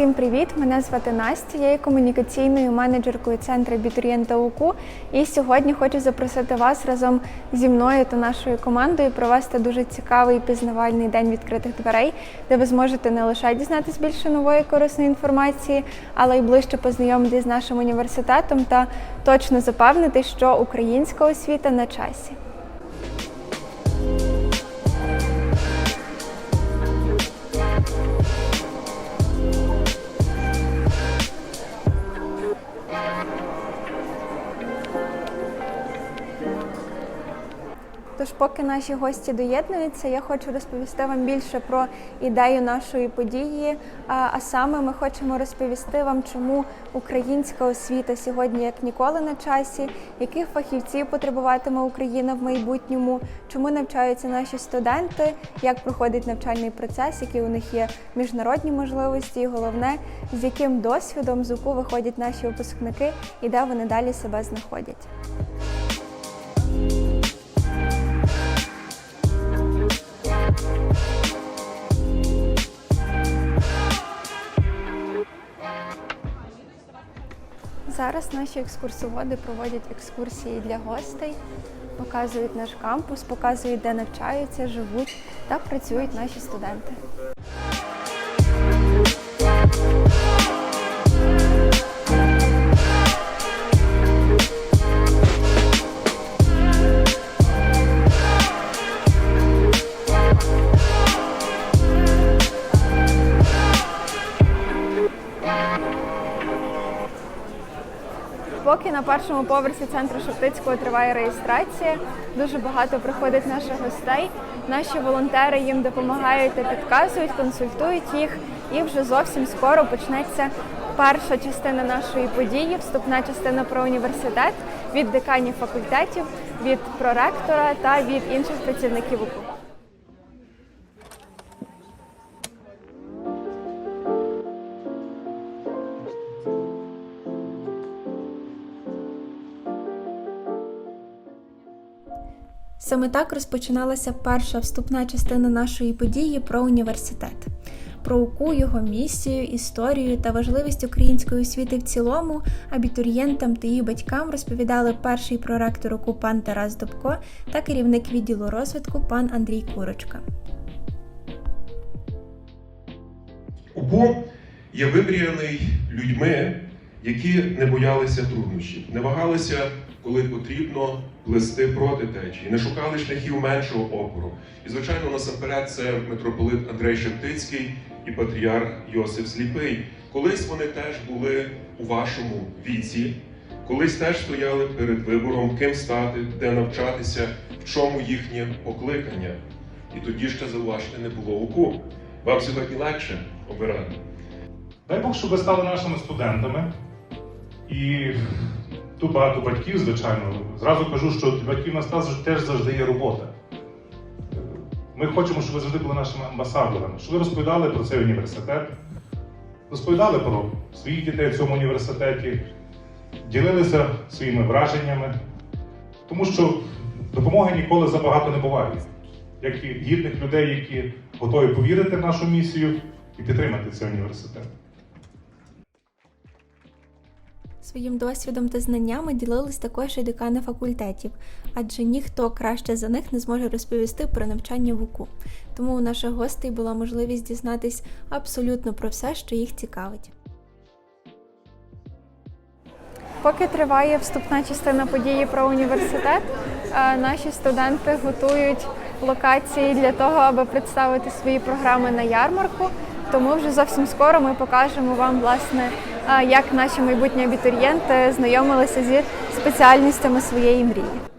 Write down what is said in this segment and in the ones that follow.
Усім привіт! Мене звати Настя. Я є комунікаційною менеджеркою центру абітурієнта УКУ. І сьогодні хочу запросити вас разом зі мною та нашою командою провести дуже цікавий пізнавальний день відкритих дверей, де ви зможете не лише дізнатись більше нової корисної інформації, але й ближче познайомитись з нашим університетом та точно запевнити, що українська освіта на часі. Тож, поки наші гості доєднуються, я хочу розповісти вам більше про ідею нашої події. А, саме ми хочемо розповісти вам, чому українська освіта сьогодні як ніколи на часі, яких фахівців потребуватиме Україна в майбутньому, чому навчаються наші студенти, як проходить навчальний процес, які у них є міжнародні можливості, і головне, з яким досвідом з УКУ виходять наші випускники і де вони далі себе знаходять. Зараз наші екскурсоводи проводять екскурсії для гостей, показують наш кампус, показують, де навчаються, живуть та працюють наші студенти. На першому поверсі центру Шептицького триває реєстрація, дуже багато приходить наших гостей. Наші волонтери їм допомагають та підказують, консультують їх. І вже зовсім скоро почнеться перша частина нашої події, вступна частина про університет від деканів факультетів, від проректора та від інших працівників УКУ. Саме так розпочиналася перша вступна частина нашої події про університет, про УКУ, його місію, історію та важливість української освіти в цілому. Абітурієнтам та їх батькам розповідали перший проректор УКУ пан Тарас Добко та керівник відділу розвитку пан Андрій Курочка. УКУ є вимріяний людьми, які не боялися труднощів, не вагалися, коли потрібно плести проти течії, не шукали шляхів меншого опору. І, звичайно, насамперед, це митрополит Андрей Шептицький і патріарх Йосиф Сліпий. Колись вони теж були у вашому віці, колись теж стояли перед вибором, ким стати, де навчатися, в чому їхнє покликання. І тоді ще зауважте не було УКУ. Вам сьогодні легше обирати. Дай Бог, щоб ви стали нашими студентами. І тут багато батьків, звичайно. Зразу кажу, що батьків нас теж завжди є робота. Ми хочемо, щоб ви завжди були нашими амбасадорами, щоб ви розповідали про цей університет, розповідали про своїх дітей в цьому університеті, ділилися своїми враженнями, тому що допомоги ніколи забагато не буває. Як і гідних людей, які готові повірити в нашу місію і підтримати цей університет. Своїм досвідом та знаннями ділились також і декани факультетів, адже ніхто краще за них не зможе розповісти про навчання в УКУ. Тому у наших гостей була можливість дізнатись абсолютно про все, що їх цікавить. Поки триває вступна частина події про університет, е, наші студенти готують локації для того, аби представити свої програми на ярмарку. Тому вже зовсім скоро ми покажемо вам, власне, як наші майбутні абітурієнти знайомилися зі спеціальностями своєї мрії.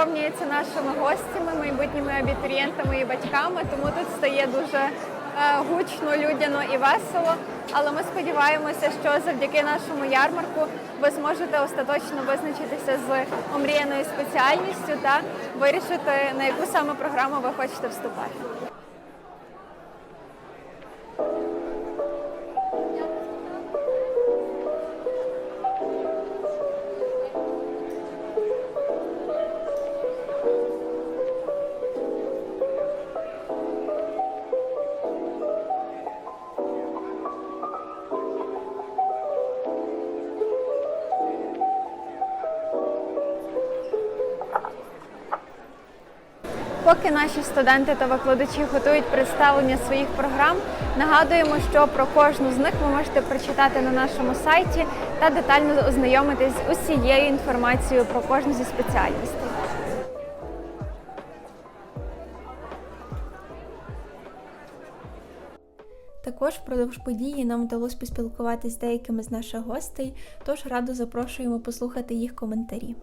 Наповнюється нашими гостями, майбутніми абітурієнтами і батьками, тому тут стає дуже гучно, людяно і весело. Але ми сподіваємося, що завдяки нашому ярмарку ви зможете остаточно визначитися з омріяною спеціальністю та вирішити, на яку саме програму ви хочете вступати. Поки наші студенти та викладачі готують представлення своїх програм, нагадуємо, що про кожну з них ви можете прочитати на нашому сайті та детально ознайомитись з усією інформацією про кожну зі спеціальностей. Також впродовж події нам вдалося поспілкуватися з деякими з наших гостей, тож радо запрошуємо послухати їх коментарі.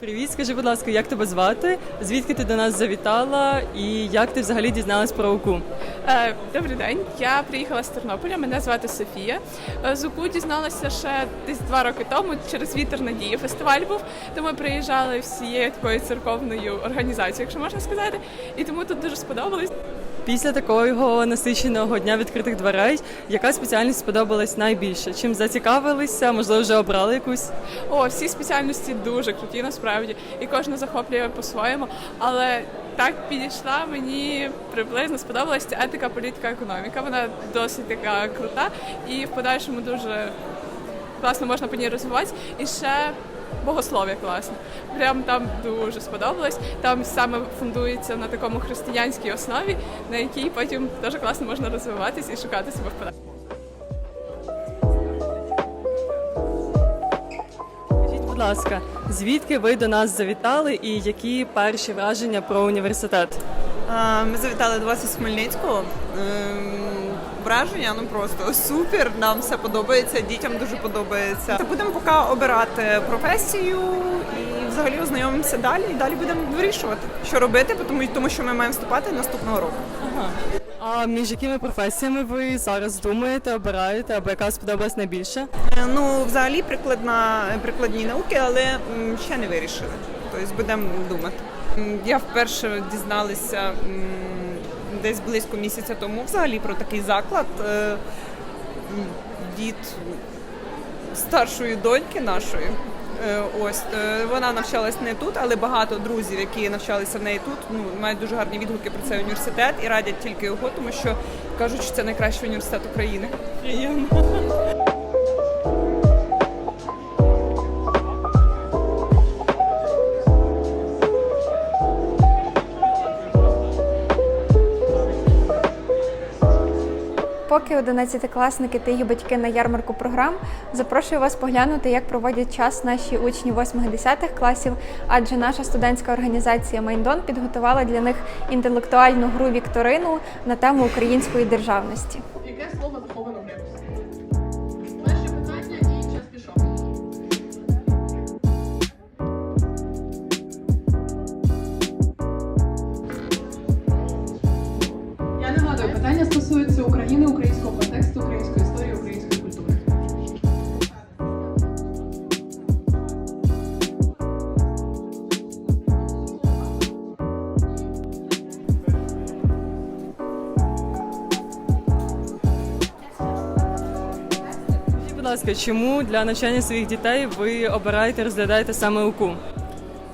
Привіт, скажи, будь ласка, як тебе звати? Звідки ти до нас завітала і як ти взагалі дізналась про УКУ? Е, Добрий день. Я приїхала з Тернополя. Мене звати Софія. Е, З УКУ дізналася ще десь два роки тому. Через вітер надії фестиваль був. То ми приїжджали всією такою церковною організацією, якщо можна сказати. І тому тут дуже сподобалось. Після такого насиченого дня відкритих дверей, яка спеціальність сподобалась найбільше? Чим зацікавилися? Можливо, вже обрали якусь? О, всі спеціальності дуже круті, насправді, і кожна захоплює по-своєму. Але так підійшла мені приблизно сподобалась етика, політика, економіка. Вона досить така крута і в подальшому дуже класно можна по ній розвиватися. І ще богослов'я класне. Прям там дуже сподобалось. Там саме фундується на такому християнській основі, на якій потім дуже класно можна розвиватися і шукати себе в подальшому. Скажіть, будь ласка, звідки ви до нас завітали і які перші враження про університет? Ми завітали до вас із Хмельницького. Враження ну просто супер. Нам все подобається, дітям дуже подобається. Та будемо поки обирати професію і взагалі ознайомимося далі. І далі будемо вирішувати, що робити, тому, тому що ми маємо вступати наступного року. Ага. А між якими професіями ви зараз думаєте, обираєте, або яка сподобалась найбільше? Е, Ну, взагалі прикладна прикладні науки, але ще не вирішили. Тобто будемо думати. Я вперше дізналася десь близько місяця тому взагалі про такий заклад е, від старшої доньки нашої. Е, Ось е, вона навчалась не тут, але багато друзів, які навчалися в неї тут, ну мають дуже гарні відгуки про цей університет і радять тільки його, тому що кажуть, що це найкращий університет України. Поки 11-класники та їх батьки на ярмарку програм, запрошую вас поглянути, як проводять час наші учні 8-10 класів, адже наша студентська організація Майндон підготувала для них інтелектуальну гру вікторину на тему української державності. Яке слово ласка, чому для навчання своїх дітей ви обираєте, розглядаєте саме УКУ?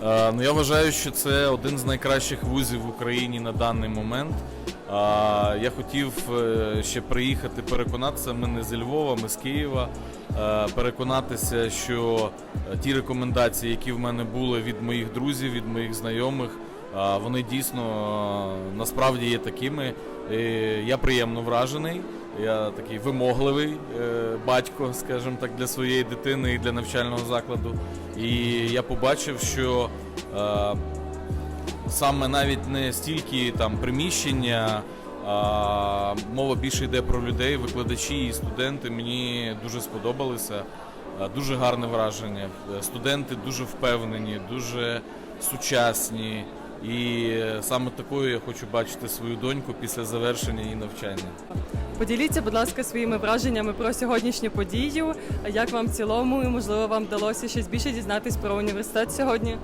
Е, Ну, я вважаю, що це один з найкращих вузів в Україні на даний момент. А, Я хотів е, ще приїхати переконатися. Ми не зі Львова, ми з Києва. е, Переконатися, що е, ті рекомендації, які в мене були від моїх друзів, від моїх знайомих, а, вони дійсно е, насправді є такими. Я приємно вражений. Я такий вимогливий е, батько, скажімо так, для своєї дитини і для навчального закладу. І я побачив, що е, саме навіть не стільки там приміщення, а мова більше йде про людей, викладачі і студенти. Мені дуже сподобалися. Е, Дуже гарне враження. Студенти дуже впевнені, дуже сучасні. І саме такою я хочу бачити свою доньку після завершення її навчання. Поділіться, будь ласка, своїми враженнями про сьогоднішню подію. Як вам в цілому, і можливо, вам вдалося щось більше дізнатись про університет сьогодні?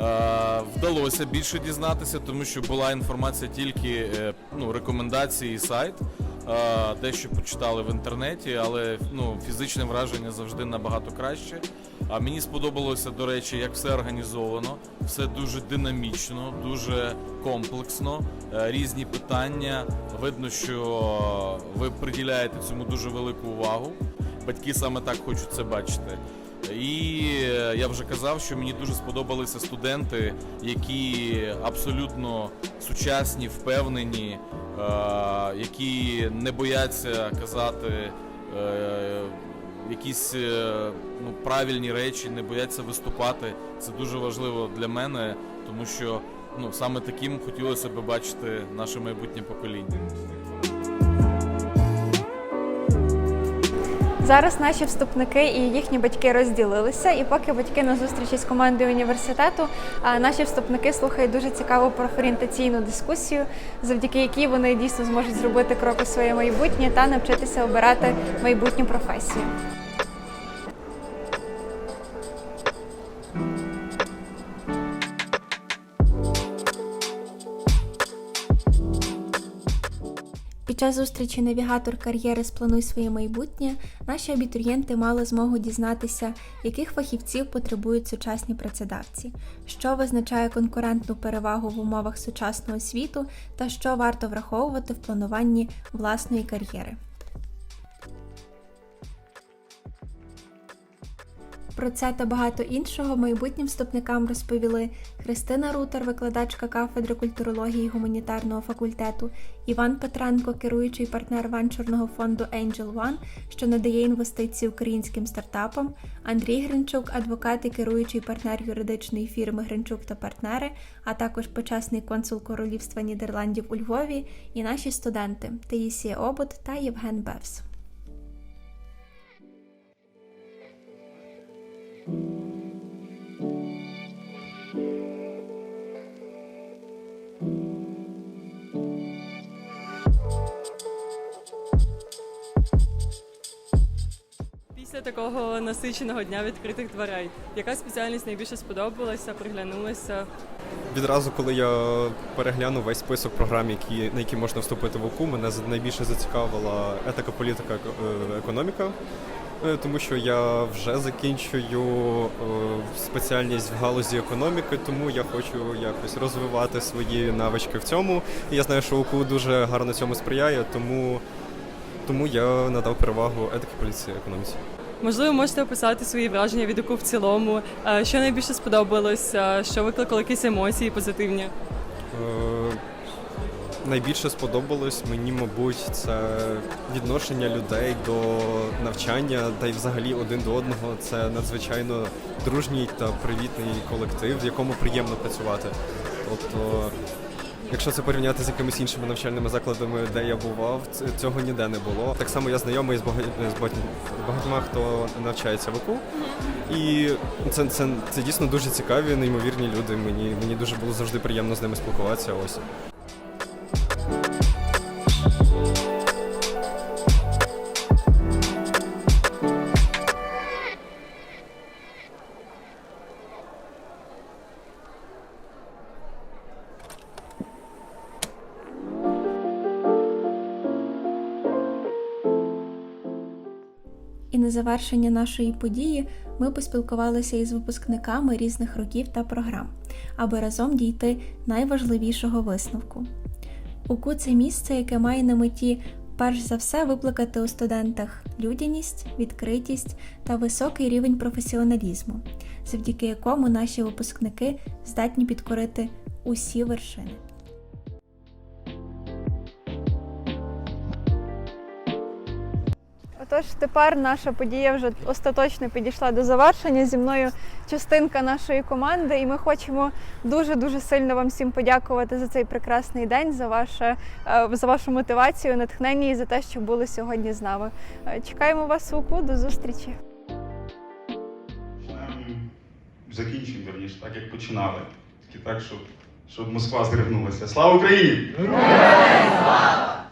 Е, Вдалося більше дізнатися, тому що була інформація тільки е, ну, рекомендації і сайт, е, те, що почитали в інтернеті, але ну, фізичне враження завжди набагато краще. А мені сподобалося, до речі, як все організовано, все дуже динамічно, дуже комплексно, е, різні питання. Видно, що ви приділяєте цьому дуже велику увагу. Батьки саме так хочуть це бачити. І е, я вже казав, що мені дуже сподобалися студенти, які абсолютно сучасні, впевнені, е, які не бояться казати е, якісь ну, правильні речі, не бояться виступати. Це дуже важливо для мене, тому що ну, саме таким хотілося б бачити наше майбутнє покоління. Зараз наші вступники і їхні батьки розділилися, і поки батьки на зустрічі з командою університету, а наші вступники слухають дуже цікаву профорієнтаційну дискусію, завдяки якій вони дійсно зможуть зробити крок у своє майбутнє та навчитися обирати майбутню професію. Час зустрічі навігатор кар'єри Сплануй своє майбутнє наші абітурієнти мали змогу дізнатися, яких фахівців потребують сучасні працедавці, що визначає конкурентну перевагу в умовах сучасного світу та що варто враховувати в плануванні власної кар'єри. Про це та багато іншого майбутнім вступникам розповіли Христина Рутер, викладачка кафедри культурології гуманітарного факультету, Іван Петренко, керуючий партнер венчурного фонду Angel One, що надає інвестиції українським стартапам, Андрій Гринчук, адвокат і керуючий партнер юридичної фірми Гринчук та партнери, а також почесний консул Королівства Нідерландів у Львові, і наші студенти Таїсія Обут та Євген Бевс. Після такого насиченого дня відкритих дверей, яка спеціальність найбільше сподобалася, приглянулася? Відразу, коли я переглянув весь список програм, які, на які можна вступити в УКУ, мене найбільше зацікавила етика, політика, е, економіка, тому що я вже закінчую е, спеціальність в галузі економіки, тому я хочу якось розвивати свої навички в цьому. І я знаю, що УКУ дуже гарно цьому сприяє, тому, тому я надав перевагу етики, політиці, економіці. Можливо, можете описати свої враження від УКУ в цілому, Е, що найбільше сподобалося, що викликало якісь емоції позитивні? Е, Найбільше сподобалось мені, мабуть, це відношення людей до навчання та й взагалі один до одного. Це надзвичайно дружній та привітний колектив, в якому приємно працювати. Тобто, якщо це порівняти з якимись іншими навчальними закладами, де я бував, цього ніде не було. Так само я знайомий з бага- з багатьма, багатьма, хто навчається в УКУ. І це, це, це дійсно дуже цікаві, неймовірні люди. Мені, мені дуже було завжди приємно з ними спілкуватися. Ось. Завершення нашої події ми поспілкувалися із випускниками різних років та програм, аби разом дійти найважливішого висновку. УКУ це місце, яке має на меті перш за все викликати у студентах людяність, відкритість та високий рівень професіоналізму, завдяки якому наші випускники здатні підкорити усі вершини. Отож, тепер наша подія вже остаточно підійшла до завершення. Зі мною частинка нашої команди, і ми хочемо дуже дуже сильно вам всім подякувати за цей прекрасний день, за ваше е, за вашу мотивацію, натхнення і за те, що були сьогодні з нами. Е, Чекаємо вас в УКУ. До зустрічі. Починаємо, закінчуємо, верніше, так як починали. Тільки так, щоб щоб Москва здригнулася. Слава Україні! Слава!